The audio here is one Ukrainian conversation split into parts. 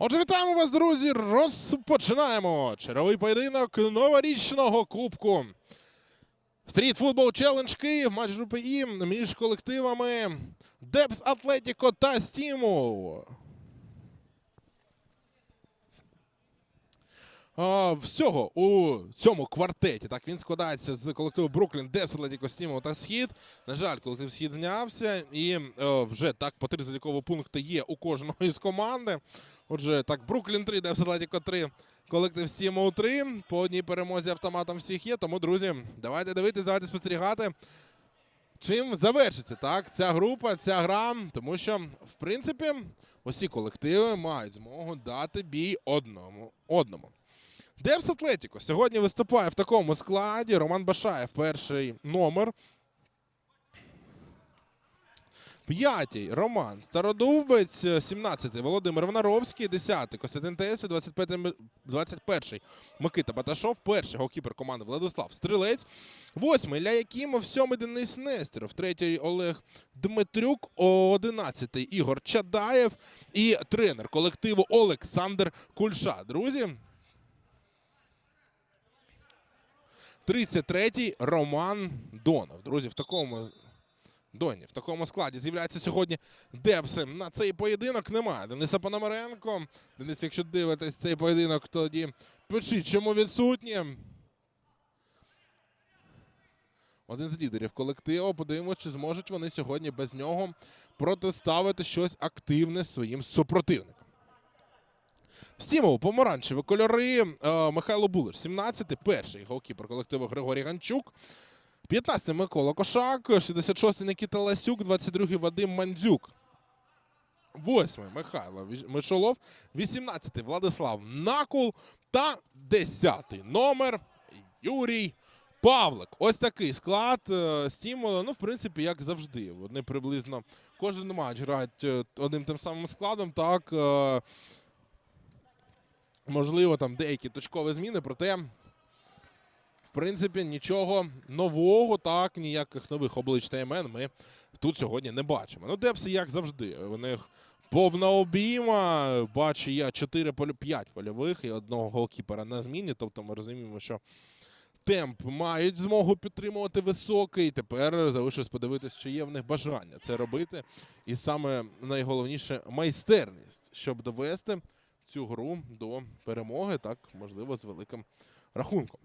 Отже, вітаємо вас, друзі! Розпочинаємо черговий поєдинок новорічного кубку. Стріт футбол челендж Київ, матч групи І між колективами Депс Атлетіко та Стіму. Всього у цьому квартеті. Так, він складається з колективу Бруклін, Депс, Атлетіко, Стіму та Схід. На жаль, колектив Схід знявся, і е, вже так по три залікові пункти є у кожного із команди. Отже, так, Бруклін 3, Депс Атлетіко 3, колектив Стіму 3. По одній перемозі автоматом всіх є. Тому, друзі, давайте дивитись, давайте спостерігати. Чим завершиться так ця група, ця гра, тому що, в принципі, усі колективи мають змогу дати бій одному одному. Депс Атлетіко сьогодні виступає в такому складі. Роман Башаєв перший номер. П'ятий Роман. Стародубець, 17-й Володимир Внаровський, 10-й Костянтин Теси, 25-й 21-й Микита Баташов, перший голкіпер команди Владислав Стрілець, 8-й Ілля Якимов, 7-й Денис Нестеров, 3-й Олег Дмитрюк, 11-й Ігор Чадаєв. І тренер колективу Олександр Кульша. Друзі, 33-й Роман Донов. Друзі, в такому Доні, в такому складі з'являється сьогодні Депси. На цей поєдинок немає. Дениса Пономаренко. Денис, якщо дивитесь цей поєдинок, тоді пишіть, чому відсутні. Один з лідерів колективу. Подивимося, чи зможуть вони сьогодні без нього протиставити щось активне своїм супротивникам. Стімов, помаранчеві кольори. Е, Михайло Булич, 17-й, перший голкіпер колективу Григорій Ганчук. 15-й Микола Кошак, 66-й Никіта Ласюк, 22-й Вадим Мандзюк. 8-й Михайло Мишолов, 18-й Владислав Накул та 10-й номер Юрій Павлик. Ось такий склад е, Ну, в принципі, як завжди. Вони приблизно кожен матч грають е, одним тим самим складом. Так, е, можливо, там деякі точкові зміни, проте принципі, нічого нового, так, ніяких нових облич та імен ми тут сьогодні не бачимо. Ну, Депси, як завжди, у них повна обійма. Бачу я 4 полі... 5 польових і одного голкіпера на зміні. Тобто ми розуміємо, що темп мають змогу підтримувати високий. Тепер залишилось подивитися, чи є в них бажання це робити. І саме найголовніше майстерність, щоб довести цю гру до перемоги, так, можливо, з великим рахунком.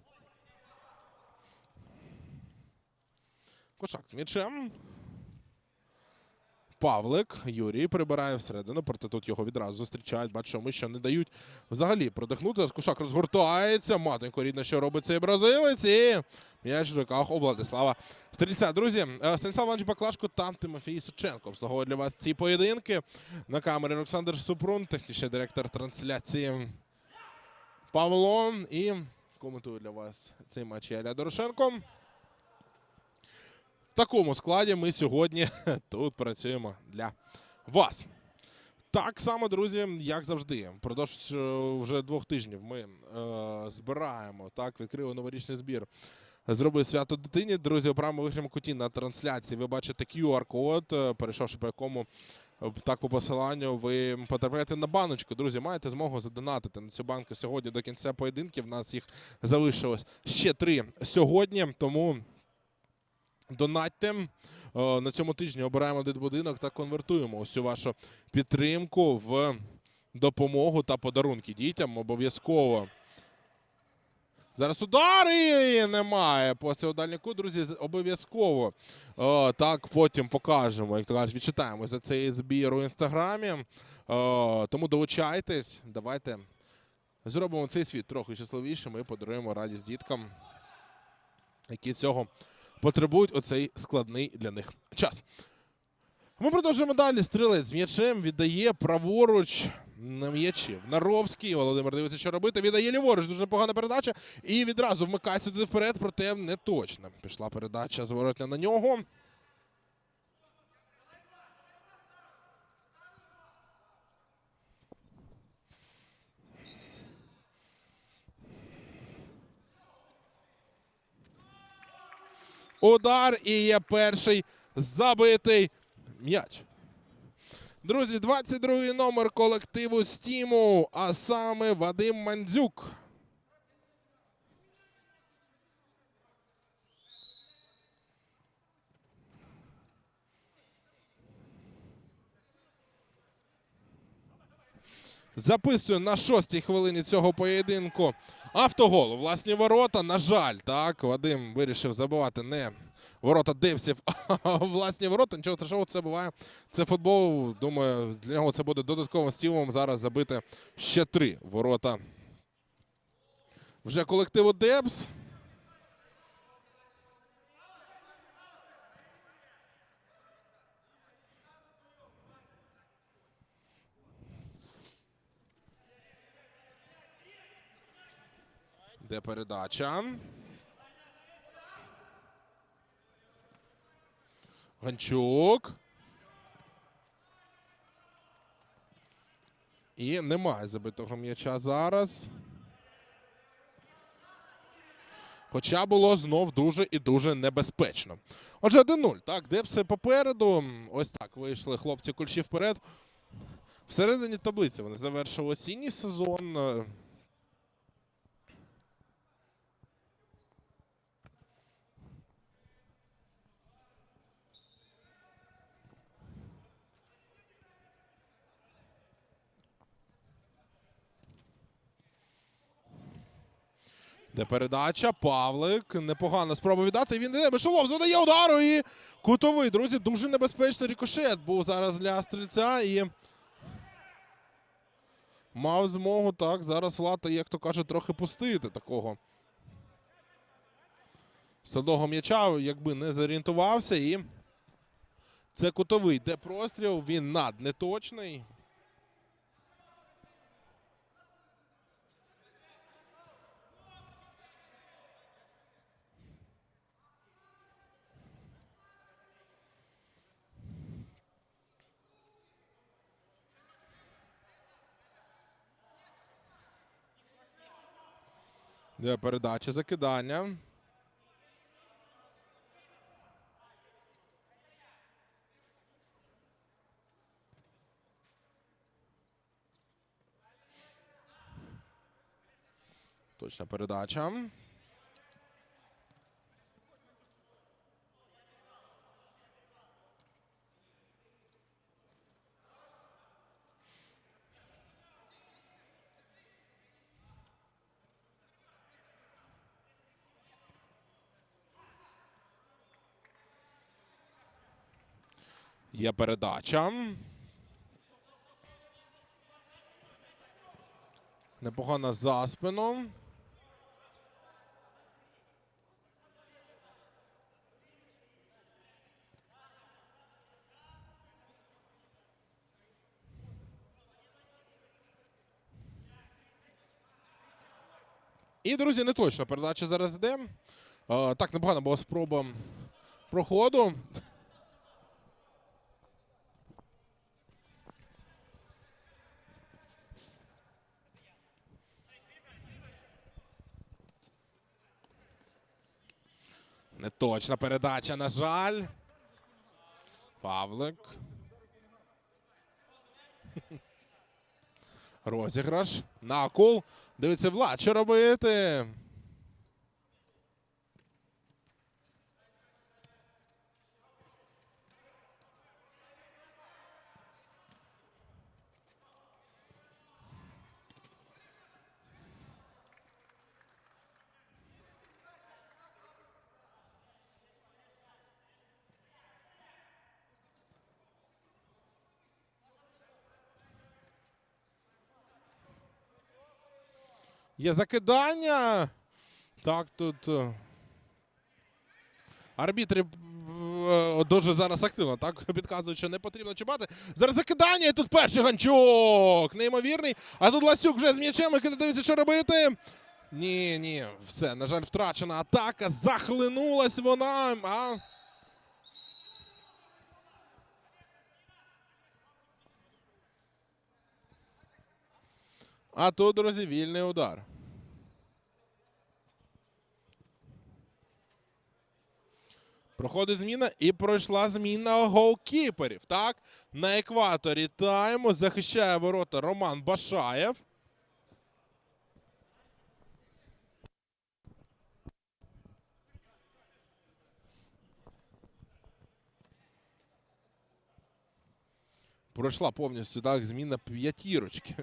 Кошак з м'ячем. Павлик Юрій прибирає всередину, проте тут його відразу зустрічають. Бачимо, ще не дають взагалі продихнути. Зараз Кошак розгортається. Матенько рідно, що робить цей бразилець. І м'яч в руках у Владислава Стрільця. Друзі, е, Станіслав Іванович Баклашко та Тимофій Сученко обслуговують для вас ці поєдинки. На камері Олександр Супрун, технічний директор трансляції Павло. І коментує для вас цей матч Яля Дорошенко. В такому складі ми сьогодні тут працюємо для вас. Так само, друзі, як завжди, впродовж е, вже двох тижнів ми е, збираємо так, відкрили новорічний збір. Зробили свято дитині. Друзі, у правому верхньому куті на трансляції ви бачите QR-код, е, перейшовши по якому е, так по посиланню ви потрапляєте на баночку. Друзі, маєте змогу задонатити на цю банку сьогодні до кінця поєдинків. У нас їх залишилось ще три сьогодні. Тому Донатьте. Е, На цьому тижні обираємо один будинок та конвертуємо усю вашу підтримку в допомогу та подарунки дітям. Обов'язково. Зараз удари немає. У дальніку, друзі, обов'язково е, так потім покажемо, як то кажуть, відчитаємо за цей збір у інстаграмі. Е, Тому долучайтесь, давайте зробимо цей світ трохи щасливішим і подаруємо радість діткам, які цього потребують оцей складний для них час. Ми продовжуємо далі. Стрілець з м'ячем віддає праворуч на м'ячі. В Наровський. Володимир дивиться, що робити. Віддає ліворуч. Дуже непогана передача. І відразу вмикається туди вперед, проте не точно. Пішла передача зворотня на нього. Удар і є перший забитий м'яч. Друзі, 22-й номер колективу Стіму, а саме Вадим Мандзюк. Записую на шостій хвилині цього поєдинку автогол. у Власні ворота. На жаль, так, Вадим вирішив забивати не ворота Девсів, а власні ворота. Нічого страшного, це буває. Це футбол. Думаю, для нього це буде додатковим стимулом зараз забити ще три ворота. Вже колективу Дебс. Де передача? Ганчук. І немає забитого м'яча зараз. Хоча було знов дуже і дуже небезпечно. Отже, 1-0. Так, де все попереду. Ось так вийшли хлопці кульші вперед. Всередині таблиці вони завершили осінній сезон. Де передача, Павлик. Непогана спроба віддати. Він іде. Мишелов задає удару і кутовий. Друзі, дуже небезпечний рикошет був зараз для стрільця і. Мав змогу так. Зараз Лата, як то каже, трохи пустити такого. Садного м'яча, якби не зорієнтувався. І це кутовий. Де простріл, він наднеточний. Передача закидання. Точна передача. Є передача. Непогано за спину. І, друзі, не точно передача зараз йде. Е, Так, непогана була спроба проходу. Неточна передача, на жаль. Павлик. Розіграш. Накул. Дивиться Влад, що робити. Є закидання. Так, тут. е, Арбітри е, дуже зараз активно, так? Підказують, що не потрібно чіпати. Зараз закидання, і тут перший ганчок. Неймовірний. А тут Ласюк вже з м'ячем, який не дивиться, що робити. Ні, ні, все, на жаль, втрачена атака. Захлинулась вона. А... А тут, друзі, вільний удар. Проходить зміна і пройшла зміна голкіперів. Так, на екваторі тайму захищає ворота Роман Башаєв. Пройшла повністю так зміна п'ятірочки.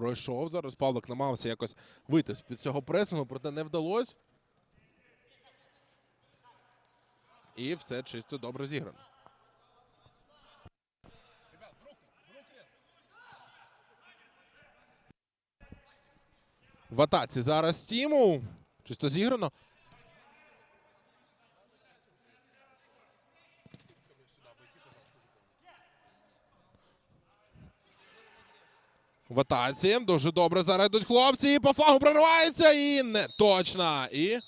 Пройшов зараз. Павлик намагався якось вийти з під цього пресингу, проте не вдалося. І все чисто добре зіграно. В атаці зараз Тіму. Чисто зіграно. В атаці. Дуже добре зараз хлопці. І по флагу проривається. І не точно. І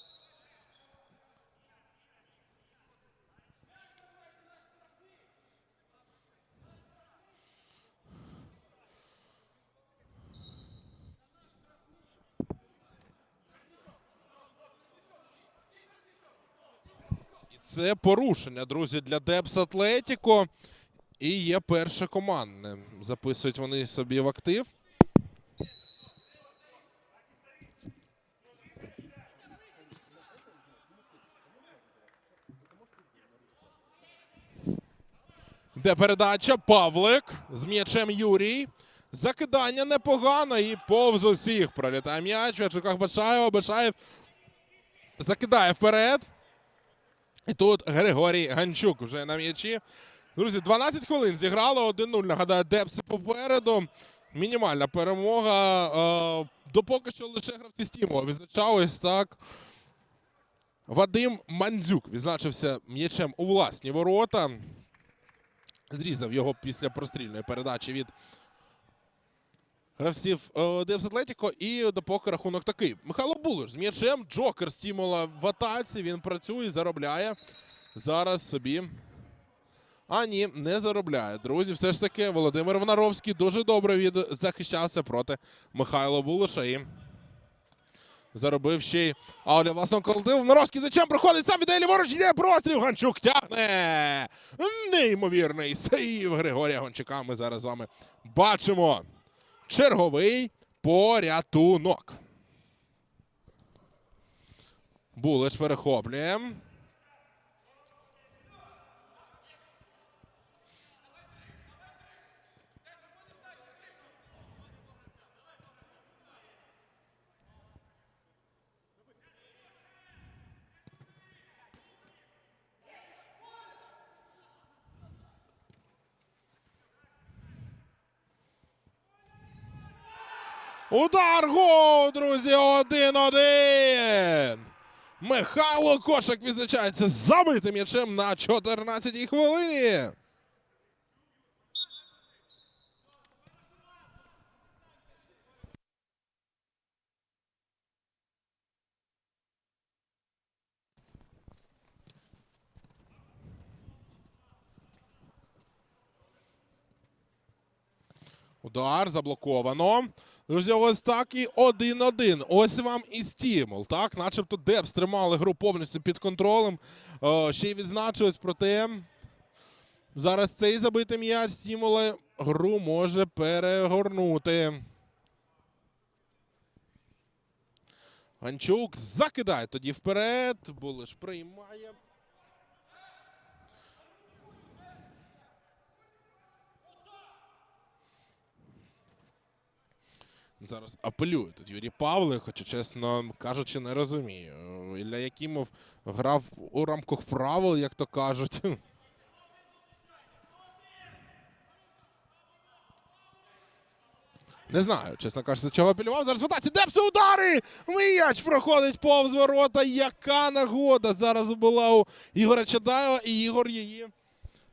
це порушення, друзі, для Депс Атлетіко. І є перше командне. Записують вони собі в актив. Де передача? Павлик з м'ячем Юрій. Закидання непогано і повз усіх пролітає м'яч. В руках Башаєва. Башаєв закидає вперед. І тут Григорій Ганчук вже на м'ячі. Друзі, 12 хвилин зіграло 1-0. Нагадаю, Депси попереду. Мінімальна перемога. Е, допоки що лише гравці Стімова відзначались так. Вадим Мандзюк відзначився м'ячем у власні ворота. Зрізав його після прострільної передачі від гравців е, Депс Атлетіко. І допоки рахунок такий. Михайло Булиш з м'ячем. Джокер Стімола в атаці. Він працює, заробляє. Зараз собі. А ні, не заробляє. Друзі, все ж таки Володимир Внаровський дуже добре від захищався проти Михайла Булиша і заробив ще й аут для власного колективу. Внаровський зачем проходить сам іде ліворуч, йде простріл. Ганчук тягне. Неймовірний сейв Григорія Гончука. Ми зараз з вами бачимо. Черговий порятунок. Булич перехоплює. Удар гол, друзі, 1-1. Михайло Кошик відзначається забитим м'ячем на 14-й хвилині. Удар заблоковано. Друзі, ось так і 1-1. Ось вам і стімул. Так, начебто Депс тримали гру повністю під контролем. О, ще й відзначилось, проте зараз цей забитий м'яч стімули гру може перегорнути. Ганчук закидає тоді вперед. Булиш приймає. Зараз апелює тут Юрій Павлик, хоча, чесно кажучи, не розумію. Ілля Якимов грав у рамках правил, як то кажуть. Не знаю, чесно кажучи, чого апелював. Зараз в атаці. Депси удари! М'яч проходить повз ворота. Яка нагода зараз була у Ігоря Чадаєва, і Ігор її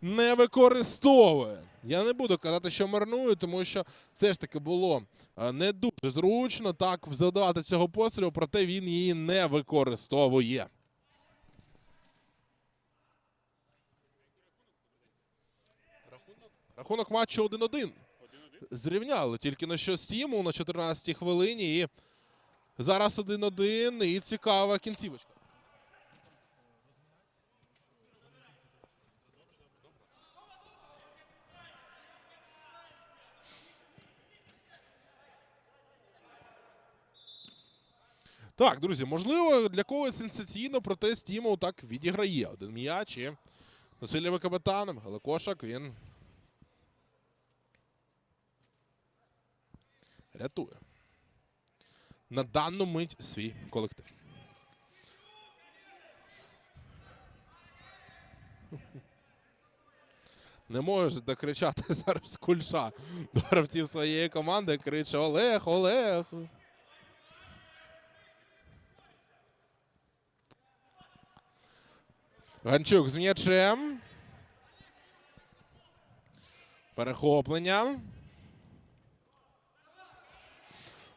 не використовує. Я не буду казати, що марную, тому що все ж таки було е, не дуже зручно так задавати цього пострілу, проте він її не використовує. Рахунок матчу 1-1. Зрівняли тільки на що стіму на 14-й хвилині. І зараз 1-1. І цікава кінцівочка. Так, друзі, можливо, для когось сенсаційно, проте Стімов так відіграє. Один м'яч і насильними капітаном. Але кошак він рятує. На дану мить свій колектив. Не можете кричати зараз кульша до гравців своєї команди. Криче Олег, Олег. Ганчук з м'ячем. Перехоплення.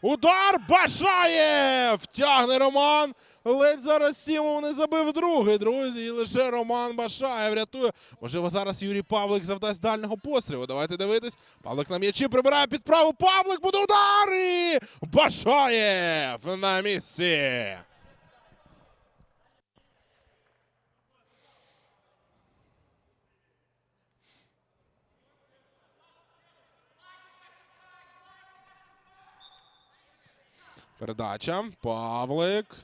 Удар бажає! Втягне Роман. Ледь зараз Стімов не забив другий, друзі. І лише Роман Башаєв рятує. Можливо, зараз Юрій Павлик завдасть дальнього пострілу. Давайте дивитись. Павлик на м'ячі прибирає під праву. Павлик буде удар! І Башаєв на місці. Передача. Павлик.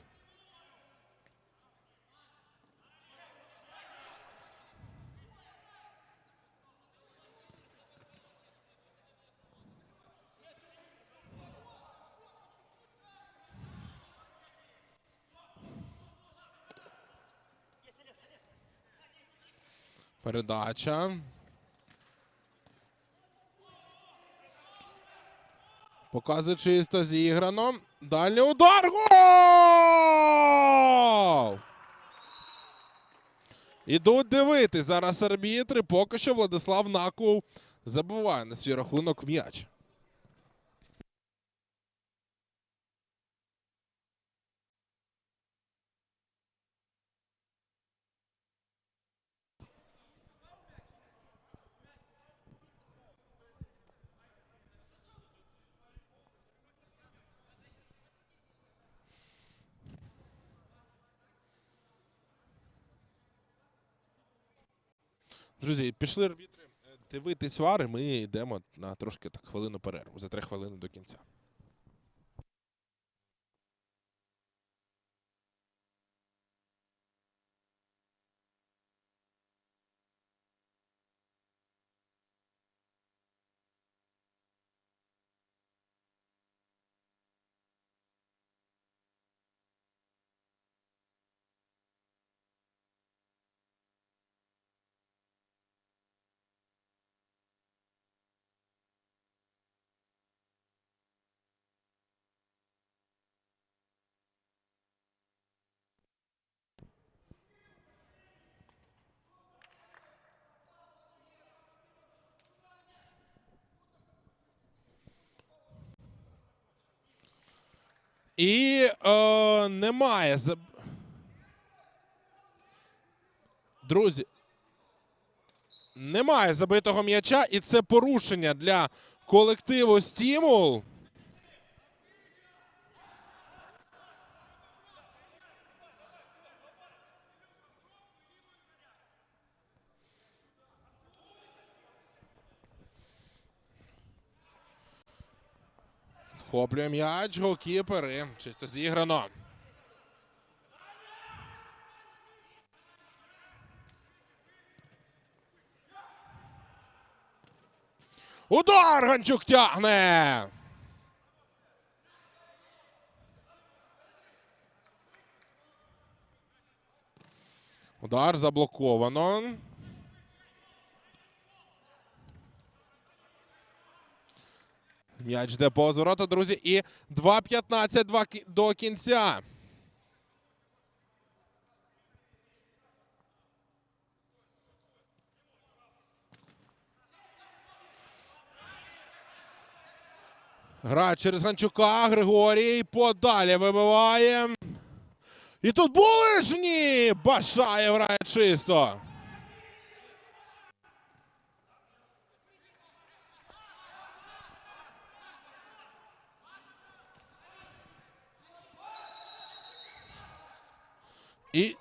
Передача. Показує чисто зіграно. Далі удар. Гол! Ідуть дивитись зараз арбітри. Поки що Владислав Наков забуває на свій рахунок м'яч. Друзі, пішли арбітри е, дивитись вари. Ми йдемо на трошки так хвилину перерву за три хвилини до кінця. І е, немає. Друзі. Немає забитого м'яча, і це порушення для колективу Стімул. Хоплює м'яч, голкіпер і чисто зіграно. Удар Ганчук тягне. Удар заблоковано. М'яч йде по ворота, друзі. І 2.15 два до кінця. Гра через Ганчука. Григорій подалі вибиває. І тут булиш? Ні! Башаєв грає чисто. І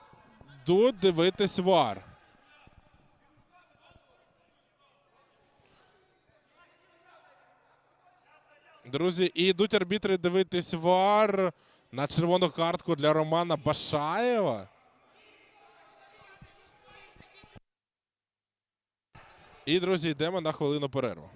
тут дивитись вар. Друзі, і йдуть арбітри дивитись вар на червону картку для Романа Башаєва. І, друзі, йдемо на хвилину перерву.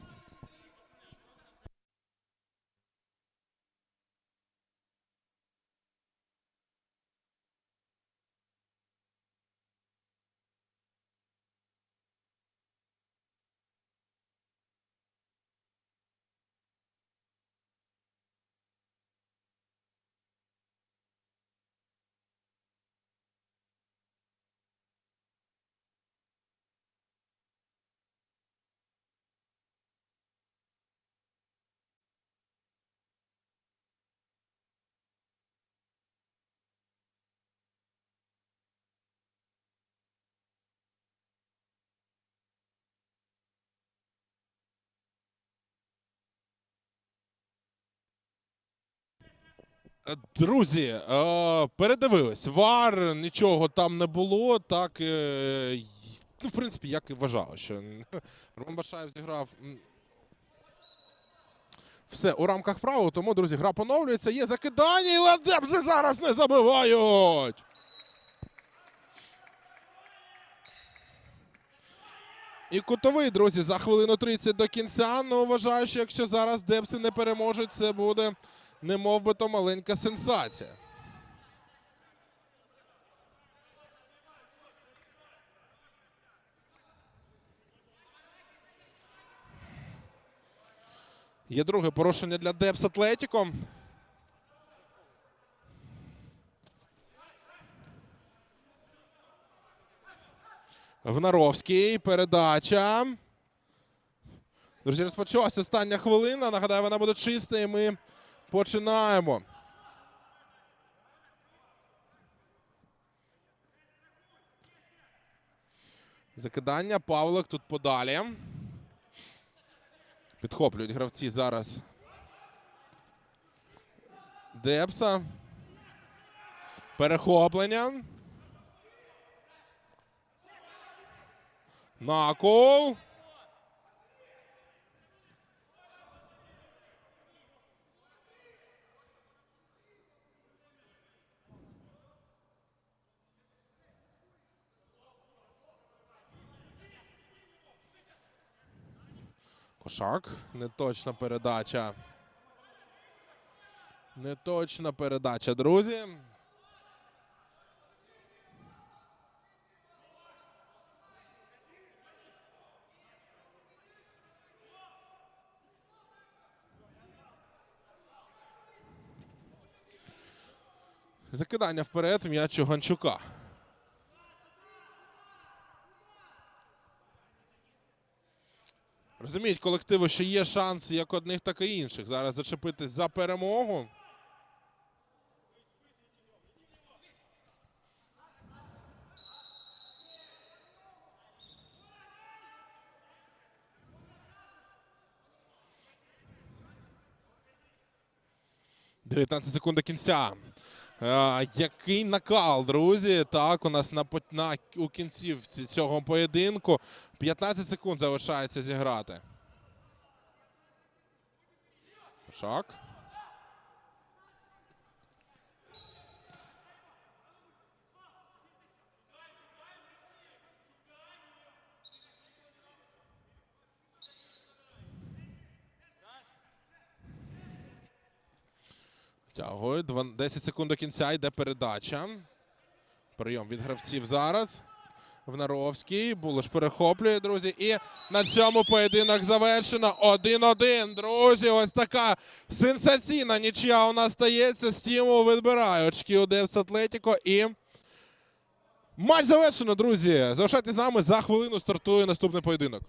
Друзі, е, передивились. Вар, нічого там не було. Так, е, ну, в принципі, як і вважав, що Роман Башаєв зіграв. Все у рамках правил, тому, друзі, гра поновлюється. Є закидання, і Ладебзи зараз не забивають. І кутовий, друзі, за хвилину 30 до кінця. Ну, вважаю, що якщо зараз Депси не переможуть, це буде не мов би то маленька сенсація. Є друге порушення для Депс Атлетіко. Внаровський. Передача. Друзі, розпочалася остання хвилина. Нагадаю, вона буде чиста, і ми починаємо. Закидання. Павлик тут подалі. Підхоплюють гравці зараз. Депса. Перехоплення. Накол. Кошак. Неточна передача. Неточна передача, друзі. Закидання вперед м'яч Ганчука. Розуміють колективи, що є шанс як одних, так і інших. Зараз зачепитись за перемогу. «19 секунд до кінця. Е, який накал, друзі. Так, у нас на, на у кінцівці цього поєдинку 15 секунд залишається зіграти. Шак. Тягує. 10 секунд до кінця йде передача. Прийом від гравців зараз. Внаровський. Булош перехоплює, друзі. І на цьому поєдинок завершено. 1-1. Друзі, ось така сенсаційна нічия у нас стається. Стіму відбирає очки у Девс Атлетіко. І матч завершено, друзі. Залишайтесь з нами. За хвилину стартує наступний поєдинок.